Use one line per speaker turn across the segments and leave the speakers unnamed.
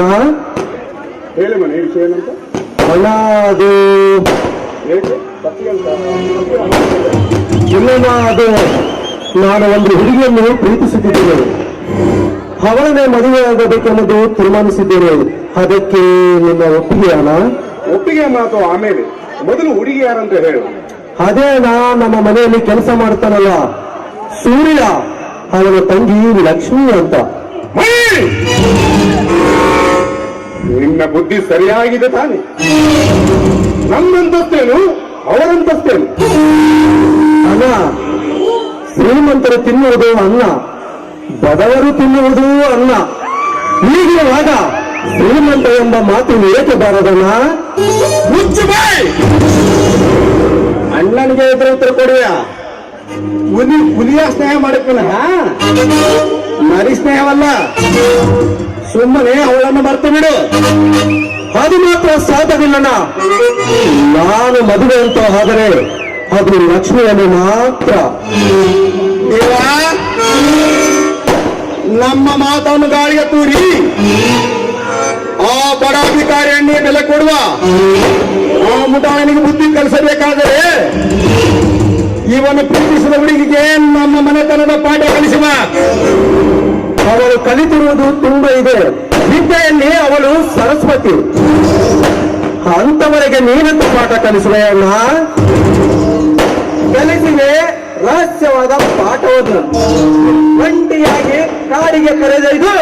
ಅಣ್ಣ
ಹೇಳಿ ಮನೆ ವಿಷಯ ಏನಂತ?
ಅಣ್ಣ ಅದು ಇನ್ನೇನ ಅದು ನಾನು ಒಂದು ಹುಡುಗಿಯನ್ನು ಪ್ರೀತಿಸುತ್ತಿದ್ದೇನೆ ಅವಳನ್ನೇ ಮದುವೆಯಾಗಬೇಕೆಂಬುದು ತೀರ್ಮಾನಿಸಿದ್ದೇನೆ. ಅದಕ್ಕೆ ನಿನ್ನ ಒಪ್ಪಿಗೆ ಅಣ್ಣ
ಒಪ್ಪಿಗೆ ಮಾತು ಆಮೇಲೆ? ಮೊದಲು ಹುಡುಗಿ ಯಾರಂತ ಹೇಳು.
ಅದೇ ನಾ ನಮ್ಮ ಮನೆಯಲ್ಲಿ ಕೆಲಸ ಮಾಡ್ತಾನಲ್ಲ ಸೂರ್ಯ ಅವನ ತಂಗಿ ಲಕ್ಷ್ಮಿ ಅಂತ!
ನಿನ್ನ ಬುದ್ಧಿ ಸರಿಯಾಗಿದೆ ತಾನೆ. ನನ್ನಂತಸ್ತೇನು? ಅವರಂತಸ್ತೇನು
ಅಣ್ಣ, ಶ್ರೀಮಂತರು ತಿನ್ನುವುದು ಅನ್ನ, ಬಡವರು ತಿನ್ನುವುದು ಅನ್ನ. ಈಗಿರುವಾಗ ಶ್ರೀಮಂತ ಎಂಬ ಮಾತು ಏಕೆ ಬಾರದಣ್ಣ? ಅಣ್ಣನಿಗೆ ಎದುರು ಉತ್ತರ ಕೊಡುವ. ಹುಲಿ ಹುಲಿಯ ಸ್ನೇಹ ಮಾಡಕ್ಕನ? ನರಿ ಸ್ನೇಹವಲ್ಲ. ಸುಮ್ಮನೆ ಅವಳನ್ನು ಮರ್ತು ಬಿಡು. ಅದು ಮಾತ್ರ ಸಾಧ್ಯವಿಲ್ಲಣ್ಣ. ನಾನು ಮದುವೆ ಅಂತ ಆದರೆ ಅದು ಲಕ್ಷ್ಮಿಯನ್ನು ಮಾತ್ರ. ನಮ್ಮ ಮಾತನ್ನು ಗಾಳಿಗೆ ತೂರಿ. ಆ ಬಡಾಧಿಕಾರಿಯನ್ನೇ ಬೆಲೆ ಕೊಡುವ. ಆ ಮುಟಾಯನಿಗೆ ಬುದ್ಧಿ ಕಲಿಸಬೇಕಾದರೆ ಇವನು ಪ್ರೀತಿಸಿದ ಹುಡುಗಿಗೆ ನಮ್ಮ ಮನೆತನದ ಪಾಠ ಕಲಿಸುವ. ಅವಳು ಕಲಿತಿರುವುದು ತುಂಬಾ ಇದೆ. ವಿದ್ಯೆಯಲ್ಲಿ ಅವಳು ಸರಸ್ವತಿ. ಅಂತವರೆಗೆ ನೀನಂತ ಪಾಠ ಕಲಿಸುವೆಯಣ್ಣ ಕಲಿಸಿವೆ ರಹಸ್ಯವಾದ ಪಾಠವನ್ನು. ಒಂಟಿಯಾಗಿ ಕಾಡಿಗೆ ಕರೆದೊಯ್ದು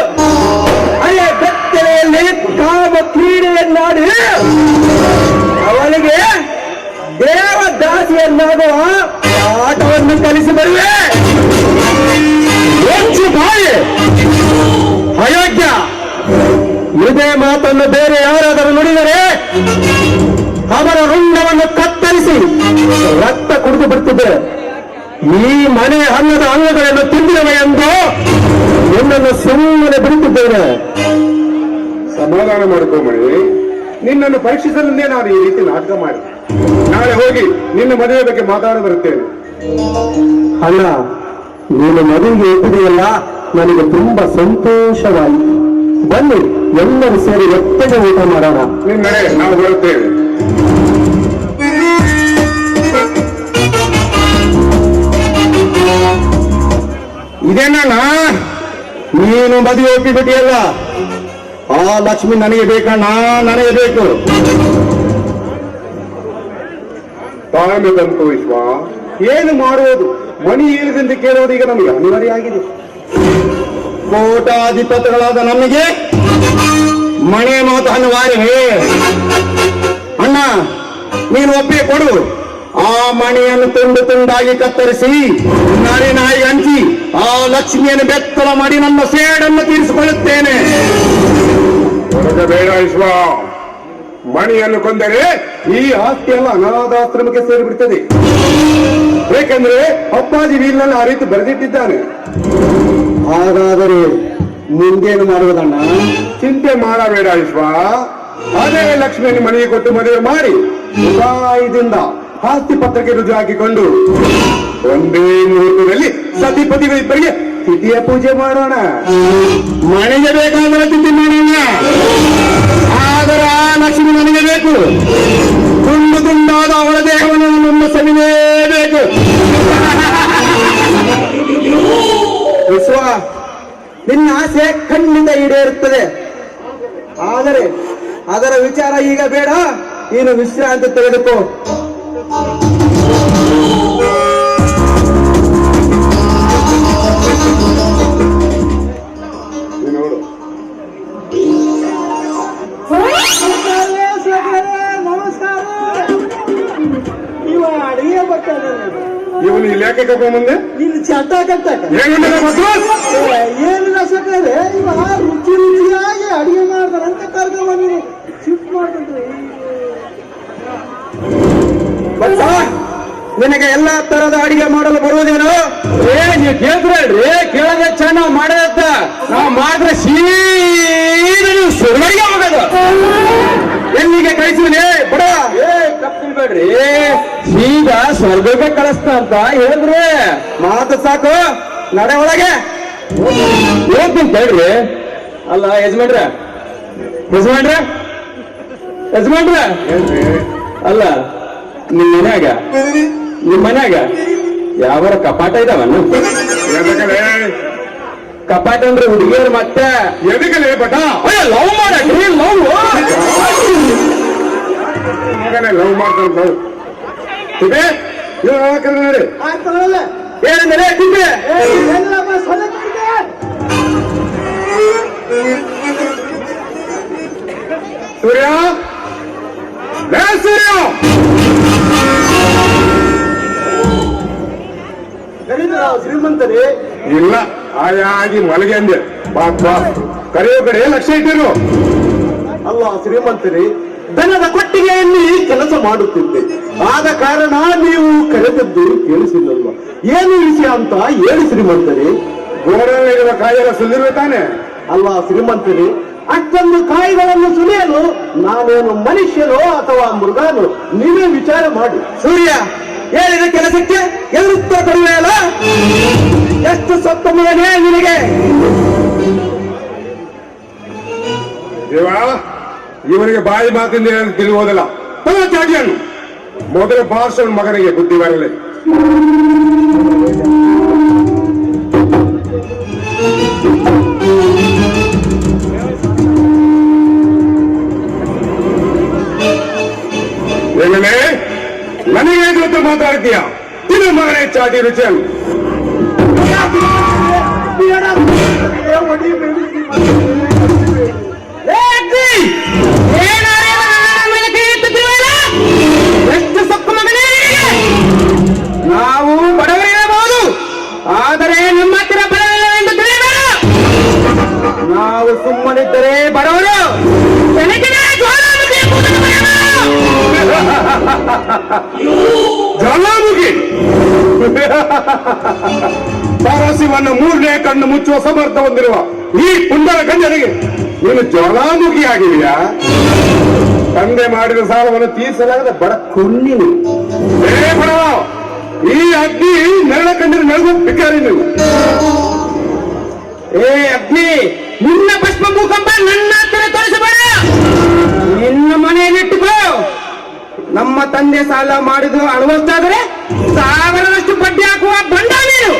ಅಲ್ಲೇ ಬೆತ್ತಲೆಯಲ್ಲಿ ಕಾಮ ಕ್ರೀಡೆಯನ್ನಾಡಿ, ಅವಳಿಗೆ ದೇವದಾಸಿಯನ್ನಾಗುವ ಪಾಠವನ್ನು ಕಲಿಸಿ ಬರುವೆ. ಅಯೋಗ್ಯ. ಇದೇ ಮಾತನ್ನು ಬೇರೆ ಯಾರಾದರೂ ನುಡಿದರೆ ಅವರ ರುಂಡವನ್ನು ಕತ್ತರಿಸಿ ರಕ್ತ ಕುಡಿದು ಬಿಡ್ತಿದ್ದೆ. ಈ ಮನೆ ಅನ್ನದ ಅಂಗಗಳನ್ನು ತಿಂದಿರುವ ಎಂದು ನಿನ್ನನ್ನು ಸುಮ್ಮನೆ ಬಿಡುತ್ತಿದ್ದೇನೆ.
ಸಮಾಧಾನ ಮಾಡ್ಕೋ ಮಣಿ. ನಿನ್ನನ್ನು ಪರೀಕ್ಷಿಸಲೆಂದೇ ನಾನು ಈ ರೀತಿ ನಾಟಕ ಮಾಡಿ ನಾಳೆ ಹೋಗಿ ನಿನ್ನ ಮದುವೆ ಬಗ್ಗೆ ಮಾತಾಡ ಬರುತ್ತೇನೆ
ಅಣ್ಣ ನೀನು ಮದುವೆಗೆ ಒಪ್ಪಿದೆಯಲ್ಲ ನನಗೆ ತುಂಬಾ ಸಂತೋಷವಾಯಿತು ಬನ್ನಿ ಎಲ್ಲರೂ ಸೇರಿ ಒಟ್ಟಿಗೆ ಊಟ ಮಾಡೋಣ.
ನಾವು ಬರುತ್ತೇವೆ.
ಇದೇನಣ್ಣ? ನೀನು ಮದುವೆ ಒಪ್ಪಿಬಿಟ್ಟಿಯಲ್ಲ? ಆ ಲಕ್ಷ್ಮಿ ನನಗೆ ಬೇಕಣ್ಣ ನನಗೆ ಬೇಕು.
ತಾಳ್ಮೆ ಬಂತು ವಿಶ್ವ. ಏನು ಮಾಡುವುದು? ಮಣಿ ಇಲ್ಲದಿಂದ ಕೇಳೋದು ಈಗ ನಮಗೆ ಅನಿವಾರ್ಯ ಆಗಿದೆ.
ಕೋಟಾಧಿಪತಿಗಳಾದ ನಮಗೆ ಮಣೆ ಮಾತು ಅನಿವಾರ್ಯವೇ ಅಣ್ಣ, ನೀನು ಒಪ್ಪಿಗೆ ಕೊಡು. ಆ ಮಣಿಯನ್ನು ತುಂಡು ತುಂಡಾಗಿ ಕತ್ತರಿಸಿ, ನರಿ ನಾಯಿ ಹಂಚಿ, ಆ ಲಕ್ಷ್ಮಿಯನ್ನು ಬೆತ್ತಲ ಮಾಡಿ ನನ್ನ ಸೇಡನ್ನು ತೀರಿಸಿಕೊಳ್ಳುತ್ತೇನೆ.
ವಿಶ್ವ. ಮಣಿಯನ್ನು ಕೊಂದರೆ ಈ ಆಸ್ತಿ ಎಲ್ಲ ಅನಾಥಾಶ್ರಮಕ್ಕೆ ಸೇರಿಬಿಡ್ತದೆ. ಏಕೆಂದ್ರೆ ಅಪ್ಪಾಜಿ ವೀಲ್ನಲ್ಲಿ ಆ ರೀತಿ ಬರೆದಿಟ್ಟಿದ್ದಾನೆ.
ಹಾಗಾದರೆ ಮುಂದೇನು ಮಾಡುವುದಣ್ಣ?
ಚಿಂತೆ ಮಾಡಬೇಡ ವಿಶ್ವ. ಅದೇ ಲಕ್ಷ್ಮಿಯನ್ನು ಮನೆಗೆ ಕೊಟ್ಟು ಮದುವೆ ಮಾಡಿ ಉಪಾಯದಿಂದ ಆಸ್ತಿ ಪತ್ರಕ್ಕೆ ರುಜು ಹಾಕಿಕೊಂಡು ಒಂದೇ ಮುಹೂರ್ತದಲ್ಲಿ ಸತಿಪತಿಗಳಿಬ್ಬರಿಗೆ ತಿಥಿಯ ಪೂಜೆ ಮಾಡೋಣ.
ಮನೆಗೆ ಬೇಕಾದರೆ ತಿಥಿ ಮಾಡೋಣ. ಆದರೆ ಆ ಲಕ್ಷ್ಮಿ ನನಗೆ ಬೇಕು. ತುಂಡು ತುಂಡಾದ ಅವಳ ದೇಹವನ್ನು ನನ್ನ ಸವಿಲೇಬೇಕು ವಿಶ್ವ ನಿನ್ನ ಆಸೆ ಕಣ್ಣಿಂದ ಈಡೇರುತ್ತದೆ. ಆದರೆ ಅದರ ವಿಚಾರ ಈಗ ಬೇಡ. ನೀನು ವಿಶ್ರಾಂತಿ ತೆಗೆದುಕೋ.
ಇಲ್ಲಿ ಕರ್ಕೊಂಡ್ಬಂದೆ
ನಿನ್ನ ಚಟ ಕಟ್ಟಕ.
ಏನಿಲ್ಲ
ಇವ ರುಚಿ ರುಚಿಯಾಗಿ ಅಡಿಗೆ ಮಾಡ್ತಾರೆ ಅಂತ ಶಿಫ್ಟ್ ಮಾಡ್ಕೊಂಡ್ರಿ
ನಿನಗೆ ಎಲ್ಲಾ ತರದ ಅಡಿಗೆ ಮಾಡಲು ಬರುವುದೇನು?
ಏ ನೀವು ಕೇಳ್ತೀರಲ್ರಿ ಕೇಳದೆ ಚೆನ್ನಾಗಿ ನಾವು ಮಾಡದತ್ತ ನಾವು ಮಾಡಿದ್ರೆ ಸೀದಾ ನೀವು ಸುರಿಗೆ ಹೋಗೋದು.
ಎಲ್ಲಿಗೆ ಕಳಿಸುವನೇ ಬಡ.
ಏ ತಪ್ಪು ಈಗ ಸೀದಾ ಸ್ವರ್ಗಕ್ಕೆ ಕಳಿಸ್ತ ಅಂತ ಹೇಳಿದ್ರೆ.
ಮಾತು ಸಾಕು. ನಡೆ ಒಳಗೆ.
ಹೇಳ್ತೀನಿ ಕೇಳ್ರಿ. ಅಲ್ಲ ಯಜಮಾನ್ರ. ಯಜಮಾನ್ರ. ಯಜಮಾನ್ರ. ಅಲ್ಲ ನಿಮ್ ಮನ್ಯಾಗ ನಿಮ್ ಮನ್ಯಾಗ ಯಾವ ಕಪಾಟ ಇದಾವನು ಕಪಾಟ ಅಂದ್ರೆ ಹುಡುಗಿಯರು ಮತ್ತೆ?
ಎದಕ್ಕೆ ಬಟ
ಲವ್ ಮಾಡಕ್ರಿ.
ಮಗನೇ ಲವ್ ಮಾಡ್ತಾನೆ ಇದೆ ಹಾಕಿದ್ರೆ ನೋಡಿ.
ಏನಂದರೆ ತಿಂದೆ.
ಸೂರ್ಯ? ಸೂರ್ಯ!
ಶ್ರೀಮಂತರಿ.
ಇಲ್ಲ ಆಯಾಗಿ ಮಲಗೆ ಅಂದೆ. ಬಾ ಬಾ. ಕರೆಯೋ ಕಡೆ ಲಕ್ಷ ಇಟ್ಟಿರು.
ಅಲ್ಲ ಶ್ರೀಮಂತರಿ ದನದ ಕೊಟ್ಟಿಗೆಯಲ್ಲಿ ಕೆಲಸ ಮಾಡುತ್ತಿದ್ದೆ. ಆದ ಕಾರಣ ನೀವು ಕರೆದದ್ದು ಕೇಳಿಸಿಲ್ಲಲ್ವಾ? ಏನು ವಿಷಯ ಅಂತ ಹೇಳಿ ಶ್ರೀಮಂತರಿ.
ಗೋರಲ್ಲಿರುವ ಕಾಯಿಲೆ ಸುಲಿರುವೆ ತಾನೆ?
ಅಲ್ಲ ಶ್ರೀಮಂತರಿ? ಅಷ್ಟೊಂದು ಕಾಯಿಗಳನ್ನು ಸುಲಿಯಲು ನಾನೇನು ಮನುಷ್ಯನೋ ಅಥವಾ ಮೃಗಾನೋ? ನೀವೇ ವಿಚಾರ ಮಾಡಿ.
ಸೂರ್ಯ ಹೇಳಿದ ಕೆಲಸಕ್ಕೆ ಎಲ್ಲಿತ್ತ ಕೊಡುವೆ ಅಲ್ಲ? ಎಷ್ಟು ಸತ್ತ ಮಗನೇ ನಿನಗೆ?
ದೇವ ಇವನಿಗೆ ಬಾಯಿ ಮಾತಿಂದ ಏನು ತಿಳಿಯೋದಿಲ್ಲ ತಗೋ ಚಾಟಿಯನ್ನು ಮೊದಲ ಭಾಷಣ ಮಗನಿಗೆ ಬುದ್ಧಿ ಬರಲಿ ಏನೇ ನನಗೆ ಗೊತ್ತು ಮಾತಾಡ್ತೀಯ ಇದು ಮಗನೇ ಚಾಟಿ ರುಚಿಯನ್ನು
ಎಷ್ಟು
ಪಾರಸಿವನ್ನ ಮೂರನೇ ಕಣ್ಣು ಮುಚ್ಚುವ ಸಮರ್ಥ ಹೊಂದಿರುವ ಈ ಪುಂಡರ ಗಂಜನಿಗೆ ನೀನು ಜ್ವಾಲಾಮುಖಿ ಆಗಿದೆಯಾ ತಂದೆ ಮಾಡಿದ ಸಾಲವನ್ನು ತೀರಿಸಲಾಗದ ಬಡ ಬಡವ ಈ ಅಗ್ನಿ ನೆರಳ ಕಂಡಿನ ನೆರಳು ಭಿಕಾರಿ ನೀವು.
ಏ ಅಗ್ನಿ, ನಿನ್ನ ಪುಷ್ಪ ಭೂಕಂಪ ನನ್ನ ಹತ್ತಿರ ತೋರಿಸಬೇಡ. ನಿನ್ನ ಮನೆಯಲ್ಲಿಟ್ಟುಕೋ. ನಮ್ಮ ತಂದೆ ಸಾಲ ಮಾಡಿದ್ರು ಅಳವಷ್ಟಾದರೆ ಸಾವಿರದಷ್ಟು ಬಡ್ಡಿ ಹಾಕುವ ಬಂಡ ನೀನು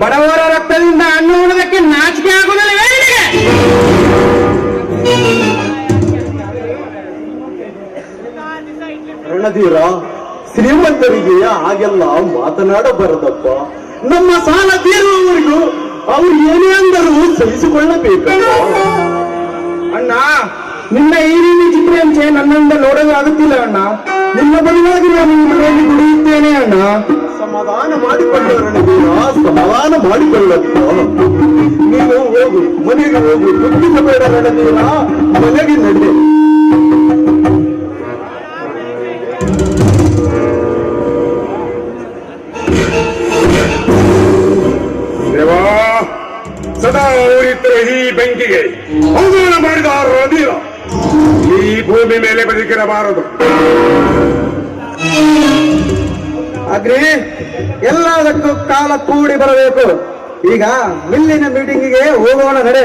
ಬಡವರ ರಕ್ತದಿಂದ ಹಣ್ಣು ಉಣೋದಕ್ಕೆ ನಾಚಿಕೆ ಆಗುವುದಿಲ್ಲ
ರಣಧೀರ ಶ್ರೀಮಂತರಿಗೆ ಹಾಗೆಲ್ಲ ಮಾತನಾಡಬಾರದಪ್ಪ. ನಮ್ಮ ಸಾಲ ತೀರುವವರಿಗೂ ಅವ್ರು ಏನೇ ಅಂದರೂ ಸಹಿಸಿಕೊಳ್ಳಬೇಕು
ಅಣ್ಣ ನಿನ್ನ ಈ ರೀತಿ ಚಿತ್ರಹಿಂಸೆ ನನ್ನಿಂದ ನೋಡಲು ಆಗುತ್ತಿಲ್ಲ ಅಣ್ಣ. ನಿನ್ನ ಬದಲಾಗಿ ನಾನು ಮನೆಯಲ್ಲಿ ದುಡಿಯುತ್ತೇನೆ ಅಣ್ಣ.
ಸಮಾಧಾನ ಮಾಡಿಕೊಳ್ಳ ರಣಧೀರ ಸಮಾಧಾನ ಮಾಡಿಕೊಳ್ಳಪ್ಪ ನೀನು. ಹೋಗು ಮನೆಗೆ ಹೋಗು ದುಡ್ಡಿನ ಬೇಡ ನಡೆದೀರ ಮನೆಗೆ ನಡೆ.
ದೇವಾ ಸದಾ ಉರಿಯುತ್ತಿರುವ ಈ ಬೆಂಕಿಗೆ ಅವಮಾನ ಮಾಡಿದ ಆರು ರದೀರ ಈ ಭೂಮಿ ಮೇಲೆ ಬದುಕಿರಬಾರದು.
ಆದ್ರೆ ಎಲ್ಲದಕ್ಕೂ ಕಾಲ ಕೂಡಿ ಬರಬೇಕು. ಈಗ ಮಿಲ್ಲಿನ ಮೀಟಿಂಗಿಗೆ ಹೋಗೋಣ ನಡೆ.